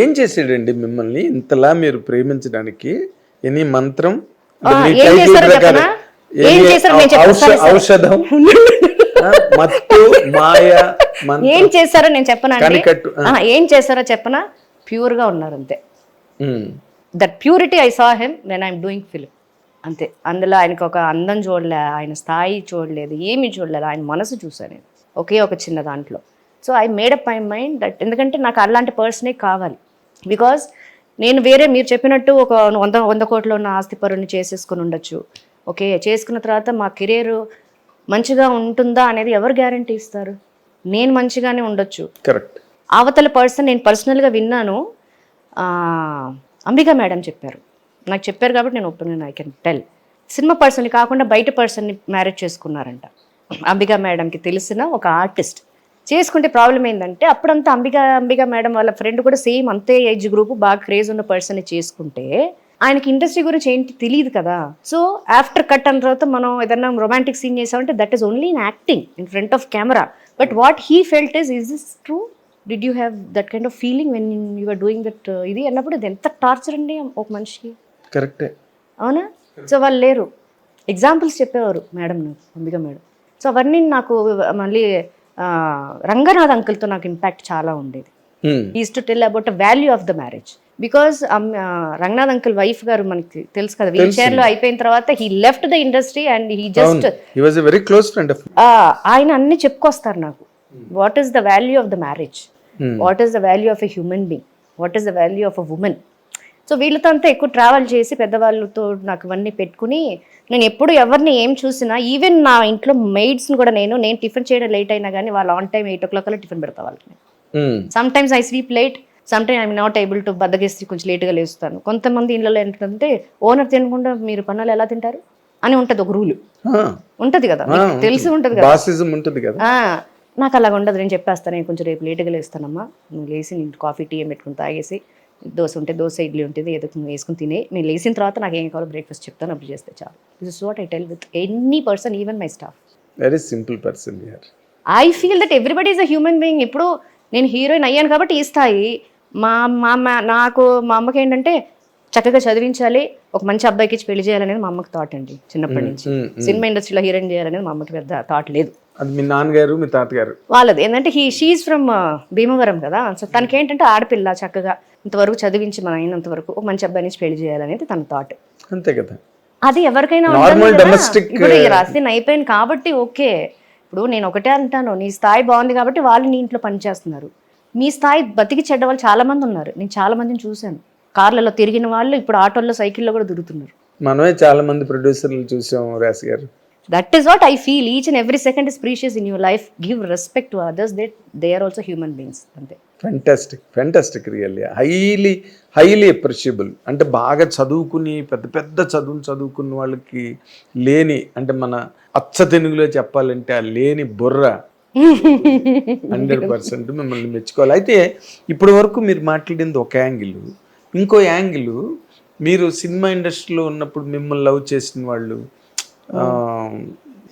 ఏం చేసాడండి మిమ్మల్ని ఇంతలా మీరు ప్రేమించడానికి? ఎనీ మంత్రం? నేను. ఔషధం? మత్తు మాయ ఏం చేశారో నేను చెప్పనా ఏం చేశారో చెప్పనా? ప్యూర్గా ఉన్నారు అంతే. That purity I saw him when I'm doing film అంతే. అందులో ఆయనకు ఒక అందం చూడలే ఆయన స్థాయి చూడలేదు ఏమీ చూడలేదు ఆయన మనసు చూసాను నేను. ఒకే ఒక చిన్న దాంట్లో. So I made up my mind that ఎందుకంటే నాకు అలాంటి పర్సనే కావాలి. బికాజ్ నేను వేరే మీరు చెప్పినట్టు ఒక వంద వంద కోట్ల ఉన్న ఆస్తి పరుని చేసేసుకుని ఉండొచ్చు. ఓకే చేసుకున్న తర్వాత మా కెరీర్ మంచిగా ఉంటుందా అనేది ఎవరు గ్యారంటీ ఇస్తారు? నేను మంచిగానే ఉండొచ్చు. కరెక్ట్ అవతల పర్సన్ నేను పర్సనల్గా విన్నాను. అంబికా మేడం చెప్పారు. నాకు చెప్పారు కాబట్టి నేను ఒప్పుకున్నాను ఐ కెన్ టెల్ సినిమా పర్సన్ని కాకుండా బయట పర్సన్ని మ్యారేజ్ చేసుకున్నారంట. అంబికా మేడంకి తెలిసిన ఒక ఆర్టిస్ట్ చేసుకుంటే ప్రాబ్లం ఏంటంటే అప్పుడంతా అంబికా అంబికా మేడం వాళ్ళ ఫ్రెండ్ కూడా సేమ్ అంతే ఏజ్ గ్రూప్ బాగా క్రేజ్ ఉన్న పర్సన్ని చేసుకుంటే ఆయనకి ఇండస్ట్రీ గురించి ఏంటి తెలియదు కదా. సో ఆఫ్టర్ కట్ అన్న తర్వాత మనం ఏదన్నా రొమాంటిక్ సీన్ చేసామంటే that is only in acting in front of camera but what he felt is is this true did you have that kind of feeling when you are doing that ఇది అన్నప్పుడు ఇది ఎంత torture అండి ఒక మనిషికి. కరెక్టే అవునా? సో వాళ్ళు లేరు. ఎగ్జాంపుల్స్ చెప్పేవారు మేడం నాకు అంబిక మేడం. సో అవన్నీ నాకు మళ్ళీ రంగనాథ్ అంకుల్తో నాకు ఇంపాక్ట్ చాలా ఉండేది. Is to tell about the value of the marriage because Ranganath uncle wife garu మనకి తెలుసు కదా వీల్ చైర్లో అయిపోయిన తర్వాత he left the industry and he just very close friend ఆయన అన్ని చెప్పుకొస్తారు నాకు. What is the value of the marriage what is the value of a human being what is the value of a woman so వీళ్ళతో అంతా ఎక్కువ travel చేసి పెద్దవాళ్ళతో నాకు ఇవన్నీ పెట్టుకుని నేను ఎప్పుడు ఎవరిని ఏం చూసినా ఈవెన్ నా ఇంట్లో మెయిడ్స్ని కూడా నేను నేను టిఫిన్ చేయడం లేట్ అయినా కానీ వాళ్ళు on time eight o'clock అలా టిఫిన్ పెడతా వాళ్ళకి some times I sleep late some time I'm not able to బద్దగేసి కొంచెం లేట్గా లేస్తాను. కొంతమంది ఇళ్ళలో ఏంటంటే ఓనర్ తినకుండా మీరు పనులు ఎలా తింటారు? అని ఉంటుంది ఒక రూల్ ఉంటది కదా తెలిసి ఉంటది. కదా. నాకు అలాగ ఉండదు నేను చెప్పేస్తాను నేను కొంచెం రేపు లేట్గా లేస్తానమ్మా. నువ్వు లేచి నేను కాఫీ టీ ఏం పెట్టుకుని తాగేసి దోశ ఉంటే దోశ ఇడ్లీ ఉంటుంది ఏదో వేసుకుని తినే. నేను లేచిన తర్వాత నాకు ఏం కావాలో బ్రేక్ఫాస్ట్ చెప్తాను అప్పుడు చేస్తే చాలు. This is what I tell with any person even my staff very simple person I feel that everybody is a human being ఇప్పుడు నేను హీరోయిన్ అయ్యాను కాబట్టి ఈ స్థాయి. మా మా నాకు మా అమ్మకి ఏంటంటే చక్కగా చదివించాలి ఒక మంచి అబ్బాయికి ఇచ్చి పెళ్ళి చేయాలనేది మా అమ్మకి థాట్ అండి చిన్నప్పటి నుంచి. mm, సినిమా ఇండస్ట్రీలో హీరోయిన్ చేయాలనేది మా అమ్మకి పెద్ద థాట్ లేదు. అది మీ నాన్నగారు మీ తాతగారు? వాళ్ళది. ఏంటంటే హీ షీఈ్ ఫ్రమ్ భీమవరం కదా. సో తనకి ఏంటంటే ఆడపిల్ల చక్కగా. ఇంతవరకు చదివించి మన అయినంత వరకు ఒక మంచి అబ్బాయి నుంచి పెళ్ళి చేయాలనేది తన థాట్ అంతే కదా. అది ఎవరికైనా ఇప్పుడు ఈ రాసి అయిపోయింది కాబట్టి ఓకే. ఇప్పుడు నేను ఒకటే అంటాను నీ స్థాయి బాగుంది కాబట్టి వాళ్ళు నీ ఇంట్లో పనిచేస్తున్నారు మీ స్థాయి బతికి చెడ్డ వాళ్ళు చాలా మంది ఉన్నారు. నేను చాలా మందిని చూశాను. కార్లలో తిరిగిన వాళ్ళు ఇప్పుడు ఆటోల్లో సైకిల్లో కూడా తిరుగుతున్నారు. మనమే చాలా మంది ప్రొడ్యూసర్లు చూసాం రాసి గారు. That is what I feel each and every second is precious in your life give respect to others they they are also human beings అంతే fantastic fantastic really highly highly appreciable అంటే బాగా చదువుకుని పెద్ద పెద్ద చదువులు చదువుకున్న వాళ్ళకి లేని అంటే మన అచ్చ తెలుగులో చెప్పాలంటే ఆ లేని బుర్ర హండ్రెడ్ పర్సెంట్ మిమ్మల్ని మెచ్చుకోవాలి. అయితే ఇప్పటి వరకు మీరు మాట్లాడింది ఒక యాంగిల్. ఇంకో యాంగిల్ మీరు సినిమా ఇండస్ట్రీలో ఉన్నప్పుడు మిమ్మల్ని లవ్ చేసిన వాళ్ళు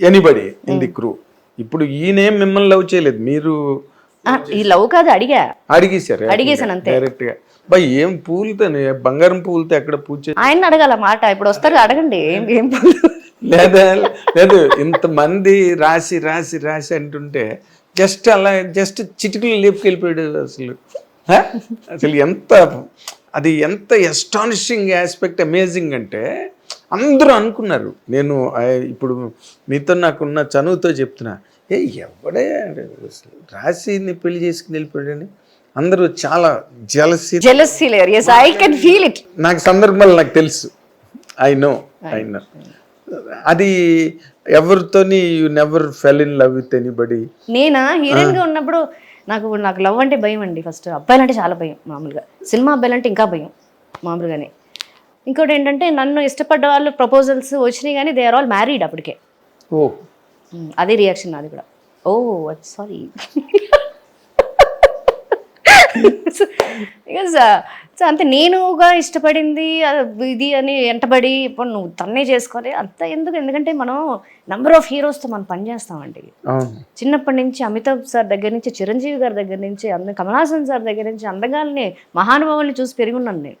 ఎనీబడి ఇన్ ది క్రూ ఇప్పుడు ఈయనేం మిమ్మల్ని లవ్ చేయలేదు. మీరు ఈ లవ్ కాదు అడిగా. అడిగేశారు అడిగేశాను అంతే. డైరెక్ట్గా బా ఏం పూలతో బంగారం పూలతో ఎక్కడ పూజ ఆయన అడగాల మాట. ఇప్పుడు వస్తారు అడగండి ఏం? లేదా లేదు ఇంతమంది రాసి రాసి రాసి అంటుంటే జస్ట్ అలా జస్ట్ చిటికలు లేపుకెళ్ళిపోయాడు అసలు? అసలు ఎంత అది ఎంత ఎస్టానిషింగ్ ఆస్పెక్ట్ అమేజింగ్ అంటే అందరూ అనుకున్నారు. నేను ఇప్పుడు మీతో నాకున్న చనువుతో చెప్తున్నా. ఏ ఎవడే రాసిని పెళ్ళి చేసుకుని వెళ్ళిపోయాడని? అందరూ చాలా jealousy i can feel it. నాకు సందర్భాలు నాకు తెలుసు. ఐ నో ఐ నో అది ఎవరితోని you never fell in love with anybody నేనా? హీరోయిన్గా ఉన్నప్పుడు నాకు నాకు లవ్ అంటే భయం అండి ఫస్ట్. అబ్బాయిలు అంటే చాలా భయం మామూలుగా. సినిమా అబ్బాయిలు అంటే ఇంకా భయం మామూలుగానే. ఇంకోటి ఏంటంటే నన్ను ఇష్టపడ్డ వాళ్ళు ప్రపోజల్స్ వచ్చినాయి కానీ దే ఆర్ ఆల్ మ్యారీడ్ అప్పటికే. ఓ. అదే రియాక్షన్ నాది కూడా. ఓ సారీ బికాస్ సో అంతే నేనుగా ఇష్టపడింది ఇది అని వెంటబడి ఇప్పుడు నువ్వు తన్నే చేసుకోవాలి అంత ఎందుకు? ఎందుకంటే మనం నంబర్ ఆఫ్ హీరోస్తో మనం పనిచేస్తామండి చిన్నప్పటి నుంచి అమితాబ్ సార్ దగ్గర నుంచి చిరంజీవి గారి దగ్గర నుంచి అంద కమలాసన్ సార్ దగ్గర నుంచి అందగాల్ని మహానుభావుల్ని చూసి పెరిగి ఉన్నాను నేను.